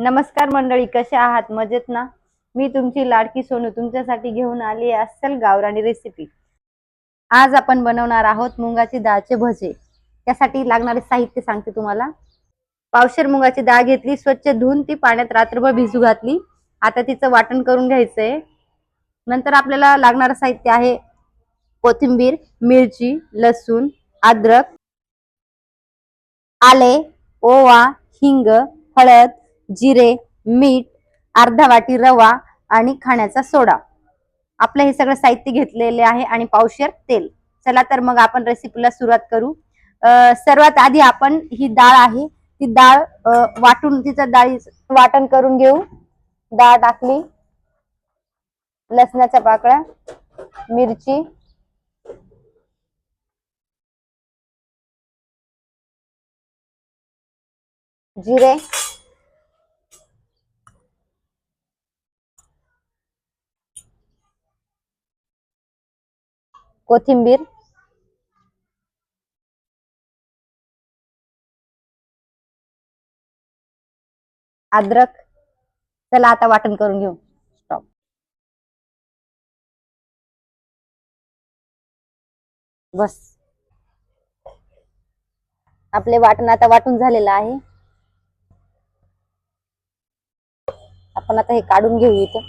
नमस्कार मंडळी कसे आहात? मजेत ना? मी तुमची लाडकी सोनू तुमच्यासाठी घेऊन आली असेल अस्सल गावरानी रेसिपी आज आपण बनवणार आहोत मुंगाची डाळचे भजे. त्यासाठी लागणारे साहित्य सांगते तुम्हाला. पावशेर मुगाची डाळ घेतली स्वच्छ धुवून ती पाण्यात रात्रभर भिजू घातली. आता तिचं वाटण करून घ्यायचंय. नंतर आपल्याला लागणारं साहित्य आहे कोथिंबीर मिरची लसूण अद्रक आले ओवा हिंग हळद जिरे मीठ अर्धा वाटी रवा आणि खाण्याचा सोडा. आपलं हे सगळं साहित्य घेतलेले आहे आणि पावशेर तेल. चला तर मग आपण रेसिपीला सुरुवात करू. सर्वात आधी आपण ही डाळ आहे ती डाळ वाटून तिचं डाळी वाटण करून घेऊ. डाळ टाकली. लसणाच्या पाकळ्या मिरची. जिरे. कोथिंबीर. अद्रक. चला आता वाटण करून घेऊ. स्टॉप बस. आपले वाटण आता वाटून झालेलं आहे. आपण आता हे काढून घेऊ इथं.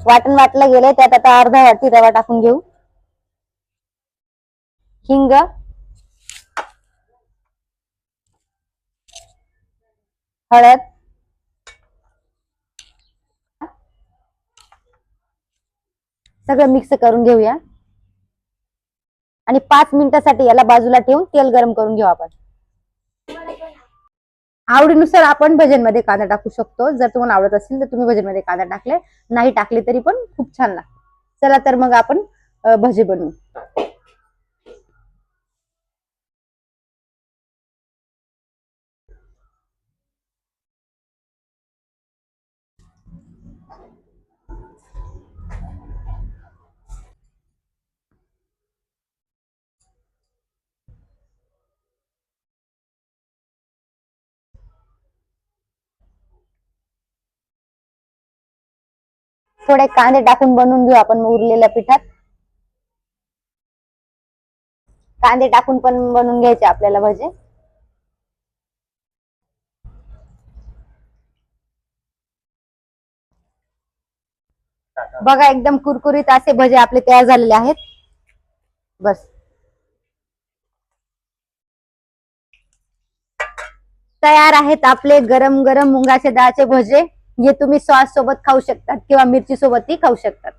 वाटण वाटलं गेलंय त्यात आता अर्धा वाटी रवा टाकून घेऊ. हिंग. हळद. सगळं मिक्स करून घेऊया. आणि पाच मिनिटासाठी याला बाजूला ठेवून तेल गरम करून घेऊ आपण. आवडीनुसार आपण भजनमध्ये कांदा टाकू शकतो. जर तुम्हाला आवडत असेल तर तुम्ही भजनमध्ये कांदा टाकले. नाही टाकले तरी पण खूप छान लागते. चला तर मग आपण भजे बनवू. थोडे कांदे टाकून बनवून घेऊ आपण उरलेल्या पिठात. कांदे टाकून पण बनवून घ्यायचे आपल्याला भजे. बघा एकदम कुरकुरीत असे भजे आपले तयार झालेले आहेत. बस. तयार आहेत आपले गरम गरम मुंगाचे डाळचे भजे. जे तुम्ही सॉस सोबत खाऊ शकतात किंवा मिरची सोबतही खाऊ शकतात.